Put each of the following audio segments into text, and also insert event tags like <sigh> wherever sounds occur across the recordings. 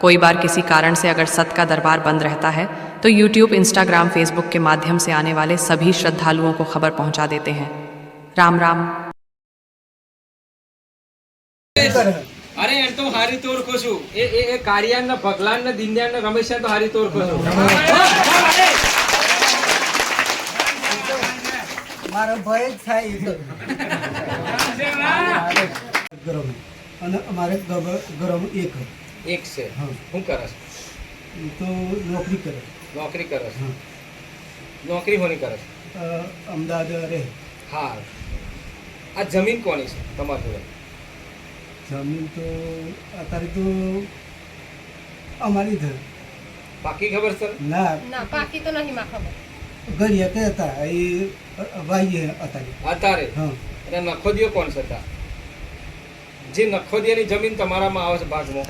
कोई बार किसी कारण से अगर सत का दरबार बंद रहता है तो यूट्यूब इंस्टाग्राम फेसबुक के माध्यम से आने वाले सभी श्रद्धालुओं को खबर पहुंचा देते हैं राम राम અરે એમ તો હું હારી તો ઓળખું છું એ એ એ કાળિયાન ને ભગલાન ને દિંડિયાન ને રમેશિયાન તો હારી તો ઓળખું છું મારો ભય જ થાય એ તો. ગરમ અને અમારે ગબ- ગરમ એક એક છે. હા. શું કરસ તો નોકરી કરે. નોકરી કરસ નોકરી હોની કરસ અમદાવાદ રહે. હા. આ જમીન કોની છે તમારી જોડે? જમીન તો અત્યારે તો અમારી જ પાકી ખબર સર ના. ના પાકી તો નહીં માં ખબર. ગરીએ કે હતા. એ ભાઈએ અત્યારે. અત્યારે? હા. અને નખોદિયો કોણ છે હતા જે નખોદિયાની જમીન તમારામાં આવે છે ભાગમાં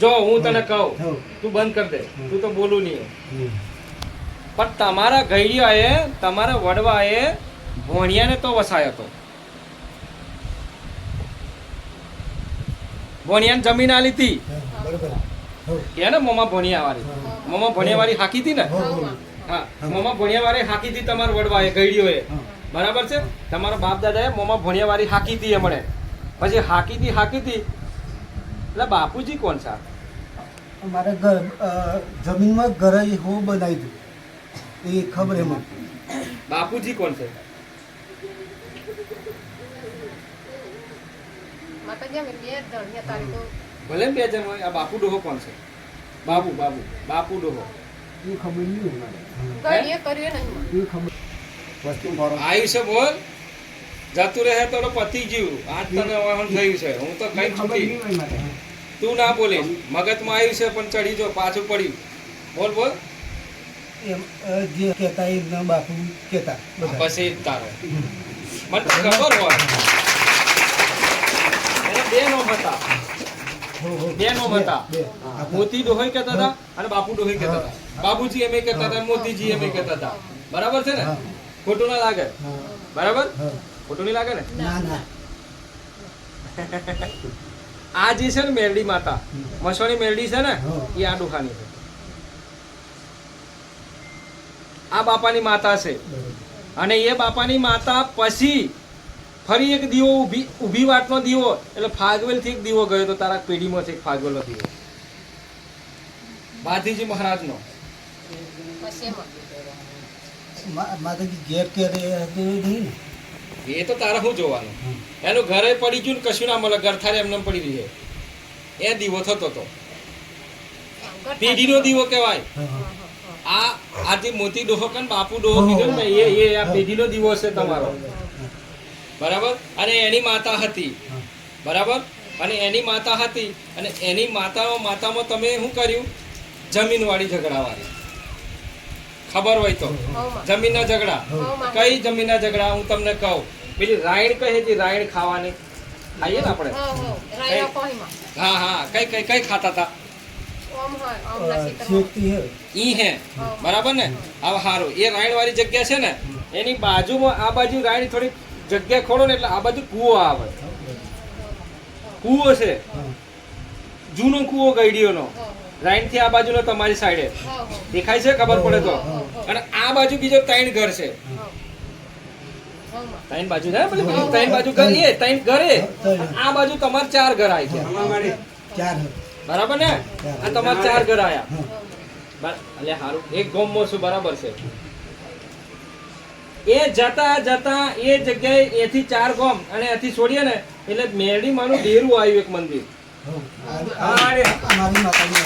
જો હું તને કહું તું બંધ કર દે તું તો બોલું નહીં. પણ તમારા ઘૈયાએ તમારા વડવાએ ભોણિયાને તો વસાયો હતો ભોણિયાને જમીન આલી હતી. એને મોમા ભોણિયા વાળી. મોમા ભોણિયા વાળી હાકી હતી ને? હો, મોમા ભોણિયા વાળી હાકી હતી તમારા વડવાએ ઘૈડીઓએ. બરાબર છે? તમારા બાપ દાદાએ મોમા ભોણિયા વાળી હાકી હતી એમણે. પછી હાકી હતી હાકી હતી એટલે બાપુજી કોણ છે? મારે ઘર જમીનમાં ઘર હો બનાવી દઉં. એ ખબર એમાં. બાપુજી કોણ છે? માતાજી અમે બે ધણિયા તારી તો ભલે બે જણ હોય આ બાપુ ડોહો કોણ છે? બાબુ બાબુ બાપુ ડોહો. એ ખબર નહીં વસ્તુ આયુષ્ય બોલ. જતું રહે તો પતિ પતી આજ તને વહન થયું છે. હું તો કઈ છૂટી. તું ના બોલીશ. મગજમાં આવ્યું છે પણ ચડી જો પાછું પડ્યું. બોલ બોલ. એમ જે કહેતા એમના બાપુ કહેતા પછી તારો. મને તો ખબર હોય. એને બે નો હતા. બે નો હતા. મોતી ડોહી કહેતા હતા અને બાપુ ડોહી કહેતા હતા. બાબુજી એમ કહેતા હતા મોતીજી એમ કહેતા હતા. બરાબર છે ને? ખોટું ના લાગે. બરાબર. ખોટું નહીં લાગે ને? ના ના. <laughs> આ જે છે ને મેરડી માતા મસવાની મેરડી છે ને એ આડુખાની છે. આ બાપાની માતા છે. અને એ બાપાની માતા પછી ફરી એક દીવો ઊભી ઊભી વાતનો દીવો એટલે ફાગવેલથી એક દીવો ગયો તો તારા પેઢીમાંથી એક ફાગવેલનો દીવો. બાધીજી મહારાજનો. માતાજી ઘેર ક્યારે હતું નહીં ને? એ તો તારે શું જોવાનું. એનું ઘરે પડી ગયું ને કશું ના મળે ગરથારે એમને પડી રહી એ દીવો થતો હતો પેઢીનો દીવો કહેવાય. આ આ જે મોતી ડોહો કે બાપુ ડોહો કીધો ને એ એ આ પેઢીનો દીવો છે તમારો. બરાબર? અને એની માતા હતી. બરાબર? અને એની માતા હતી. અને એની માતા માતામાં તમે શું કર્યું? જમીનવાળી ઝઘડાવાળી ખબર હોય તો. જમીનના ઝઘડા. કઈ જમીનના ઝઘડા? હું તમને કહું. પેલી રાયણ કહે છે રાયણ ખાવાની. ખાઈએ ને આપણે? હો, હો. રાયના કોહીમાં. હા હા. કઈ કઈ કઈ ખાતા હતા. ઈ હે? બરાબર ને? હવે સારું એ રાયણ વાળી જગ્યા છે ને એની બાજુમાં આ બાજુ રાયણ થોડી જગ્યા ખોડો ને એટલે આ બાજુ કૂવો આવે. કૂવો છે. જૂનો કૂવો ગઈડીઓનો. નો હો. રાઈનથી આ બાજુનો તમારી સાઈડે. દેખાય છે ખબર પડે તો. અને આ બાજુ બીજો ત્રણ ઘર છે. ત્રણ બાજુ થાય ને પેલી ત્રણ બાજુ ઘર એ ત્રણ ઘરે આ બાજુ તમાર ચાર ઘર આવી ગયા ચાર બરાબર ને? આ તમારે ચાર ઘર આયા. એટલે હારું. એક ગોમ મોસું બરાબર છે. એ જતા જતા એ જગ્યાએ એથી ચાર ગોમ અને એથી છોડીએ ને એટલે મેરડી માનું ડેરું આવ્યું એક મંદિર. મેરડી.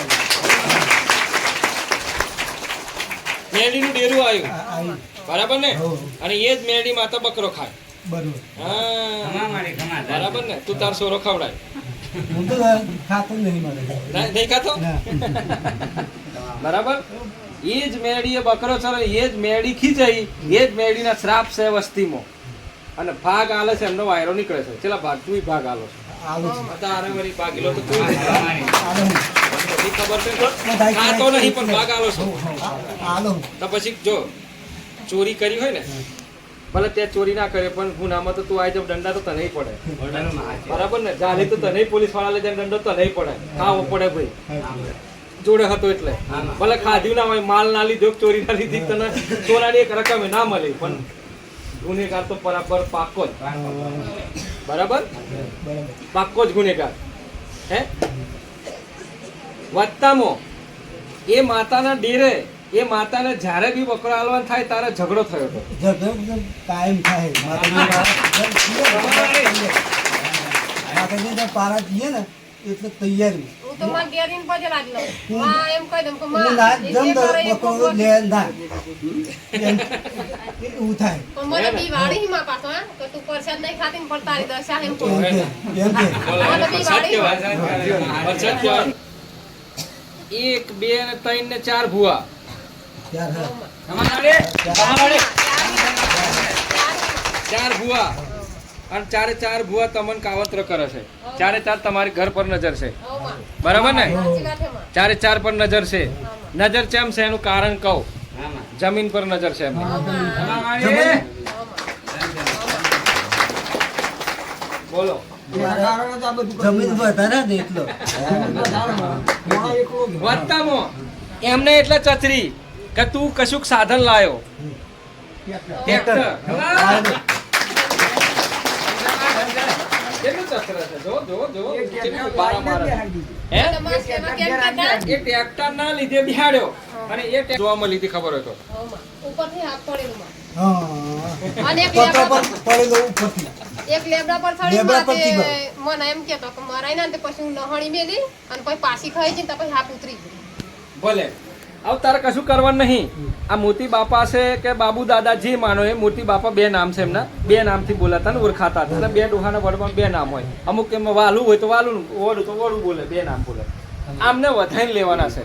મેરડીનું ડેરું આવ્યું. બરાબર ને? અને એ જ મેરડી માતા બકરો ખાય બરોબર. હા. બરાબર ને? તું તાર સોરો ખવડાય હું તો ખાતો નહીં મારે. નહીં ખાતો? બરાબર? એ જ મેડી બકરો ચરે એ જ મેડી ખીચાઈ એ જ મેડીના શ્રાપ છે વસ્તીમાં. અને ભાગ આલે છે એમનો વાયરો નીકળે છે. ચેલા ભાગ તું ભાગ આલો છે. તારે વળી ભાગ એલો તો તું આલો. હું. બધી ખબર છે ખાતો નહીં પણ ભાગ આલો છો. આલો. તો પછી જો ચોરી કરી હોય ને ભલે તે ચોરી ના કરે પણ ગુનામાં તો તું આવી જાવ દંડા તો તને પડે. બરાબર ને? જાલે તો તને પોલીસવાળા લઈ જાય દંડો તને પડે. ખાવો પડે ભાઈ. જોડે હતો એટલે. ભલે ખાધ્યું ના હોય માલ ના લીધો ચોરી ના લીધી તને સોનાની એક રકમ ના મળી પણ ગુનેગાર તો બરાબર પાકો જ. બરાબર. પાકો જ ગુનેગાર. હે? વત્તામાં. એ માતાના ડેરે એ માતાને જ્યારે બી બકરો હાલવાનું થાય તારે ઝઘડો થયો હતો. ઝઘડો કાયમ થાય. માતાજી પારા જઈએ ને એટલે તૈયારી. એક બે ને ત્રણ ને ચાર ભૂવા. ત્યાર. ચાર ભુવા. અને ચારે ચાર ભુવા તમને કાવત્ર કરે છે. ચારે ચાર તમારી ઘર પર નજર છે. બરાબર ને? છે. ચારે ચાર પર નજર છે. નજર ચેમ છે એનું કારણ કહું. જમીન પર નજર છે. બોલો. જમીન વધારે ને એટલો. એમને એટલે ચતરી કે તું કશુંક સાધન લાયો? ટ્રેક્ટર કેટલું ચતર છે જો જો જો. કેટલું બારા મારે? હે? તમારે સેવા કેમ કરતા? એ ટ્રેક્ટર ના લીધે બિહાડ્યો. અને એ જોવામાં લીધી ખબર હોય તો. ઉપરથી હાથ પડેલું અને એક લેબડા પર પડેલો ઉપરથી. એક લેબડા પર ચડી લેબડા માં પરથી તે મને એમ કહેતો કે મરાય ના પછી હું નહણી મેલી અને પછી પાછી ખાઈ જઈને તો પછી હાથ ઉતરી ગયું. ભલે. હવે તારે કશું કરવાનું નહીં. આ મોતી બાપા છે કે બાબુ દાદા જે માનો એ મોતી બાપા બે નામ છે એમના. બે નામથી બોલાતા ને ઓળખાતા હતા. અને બે ડોહાના વડમાં બે નામ હોય. અમુક એમાં વાલું હોય તો વાલું વડું તો વડું બોલે બે નામ બોલે. આમને વધાઈને લેવાના છે.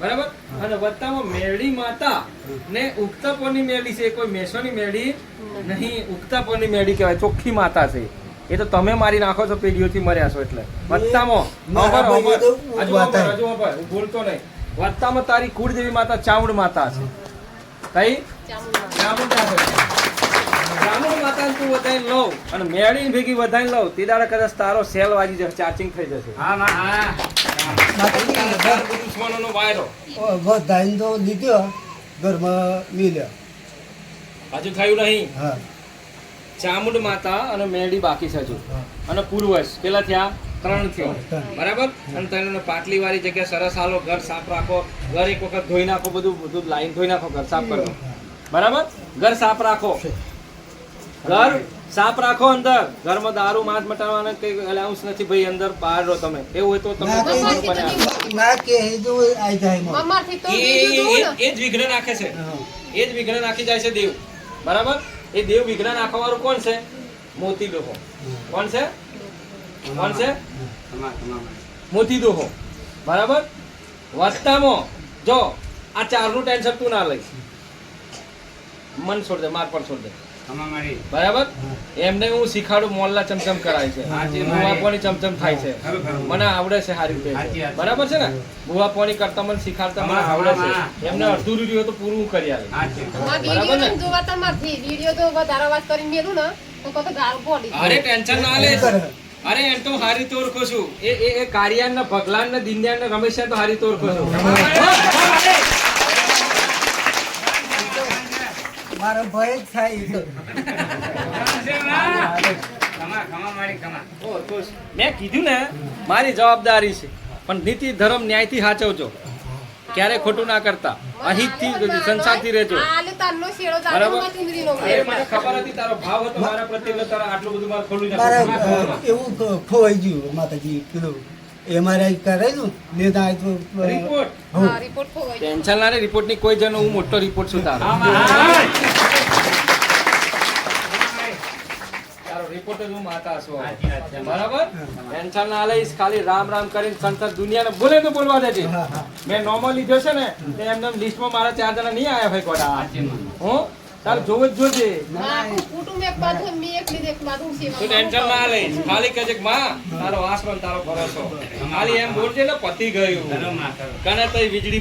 બરાબર? અને વત્તામાં મેળી માતા ને ઉગતા પોરની મેળી છે. કોઈ મેસોની મેળી નહીં. ઉગતા પોરની મેળી કહેવાય. ચોખ્ખી માતા છે. એ તો તમે મારી નાખો છો પેઢીઓથી મર્યા છો એટલે. વત્તામાં મારા તો હંભળ. હજુ વાત હંભળ, આવી. હજુ હંભળ. હું બોલતો નહીં. વત્તામાં તારી કુળદેવી માતા ચામુંડ માતા છે. કઈ? ચામુંડા. ચામુંડા ચામુંડ માતા તું વધાઈ લઉં અને મેળી ભેગી વધાઈને લઉં. તે દાડા કદાચ તારો સેલ વાગી જશે ચાર્જિંગ થઈ જશે. હા દુશ્મનોનો વાયરો વધાઈને તો લીધો ઘરમાં મિલ્યો. હજુ થયું નહીં. હા. ચામુંડ માતા અને મેળી બાકી છે હજુ. અને પૂર્વજ પેલા થયા? ત્રણ થયો. બરાબર? અને તેને પાટલી વાળી જગ્યા સરસ હાલો ઘર સાફ રાખો. ઘર એક વખત ધોઈ નાખો બધું બધું લાઈન ધોઈ નાખો ઘર સાફ કરો. બરાબર? ઘર સાફ રાખો. ઘર સાફ રાખો અંદર. ઘરમાં દારૂ માંસ મટાડવાના કઈ અલાઉન્સ નથી ભાઈ અંદર બહાર રહો તમે. એવું હોય તો તમે ના કે આઈ જાય. એ જ વિઘ્ન નાખે છે. એ જ વિઘ્ન નાખી જાય છે દેવ. બરાબર? એ દેવ વિઘ્ન નાખવાનું કોણ છે? મોતી લોકો. કોણ છે? કોણ છે મોતી દોહો બરાબર? વસ્તામાં જો આ ચારનું ટેન્શન તું ના લઈશ. મન છોડ દે માર પર છોડ દે બરાબર? એમને હું શીખાડું મોલ્લા ચમચમ કરાય છે. ભૂવા પોણી ચમચમ થાય છે. મને આવડે છે સારી રીતે. બરાબર છે ને? ભૂવા પોણી કરતા મને શીખાડતા મને આવડે છે. એમને અડધું રીડિયો તો પૂરું કરી આવે બરાબર ને? ને જોવા તમારથી. વીડિયો તો વધારે વાત કરીને મેલું ને તો કહો તો ગાળ અરે ટેન્શન ના લે. અરે એમ તો હારી તો ઓળખો છું. એ એ એ કારિયાન ને ભગલાન ને દિનદયાન ને રમેશિયા તો હારી તો ઓળખો છું મારો ભય જ. થાય. મેં કીધું ને મારી જવાબદારી છે. પણ નીતિ ધર્મ ન્યાયથી સાચવજો ક્યારે ખોટું ના કરતા. અહીંથી સંસારથી રહેજો આલે તારનો શેડો બરાબર? તારનો ચુંદડીનો અરે મને ખબર હતી તારો ભાવ હતો મારા પ્રત્યે એટલે તારા આટલું બધું મારે ખોલું મારે અ, નાખ્યું. એવું ખોવાઈ ગયું માતાજી પેલું એમઆરઆઈ કરેલું લેતા રિપોર્ટ હો. હા રિપોર્ટ ખોવાઈ ગયો. ટેન્શન ના રે રિપોર્ટની કોઈ જનો હું મોટો રિપોર્ટ છું તારો તારો રિપોર્ટર હું માતા છો સાચી વાત છે. બરાબર? ટેન્શન ના લઈશ ખાલી રામ રામ કરીને સંતર દુનિયાને બોલે તો બોલવા દેજે. હા હા. મેં નોર્મલ લીધો છે ને તે એમને લિસ્ટમાં મારા ચાર જણા નહીં આવ્યા ભાઈ કોડા. હું? તાર જોવું જ જોજે. તું ટેન્શન ના લઈશ ખાલી કહેજે માં તારો આસરો ને તારો ભરોસો. ખાલી એમ બોલજે ને પતી ગયું. કને તઈ વીજળી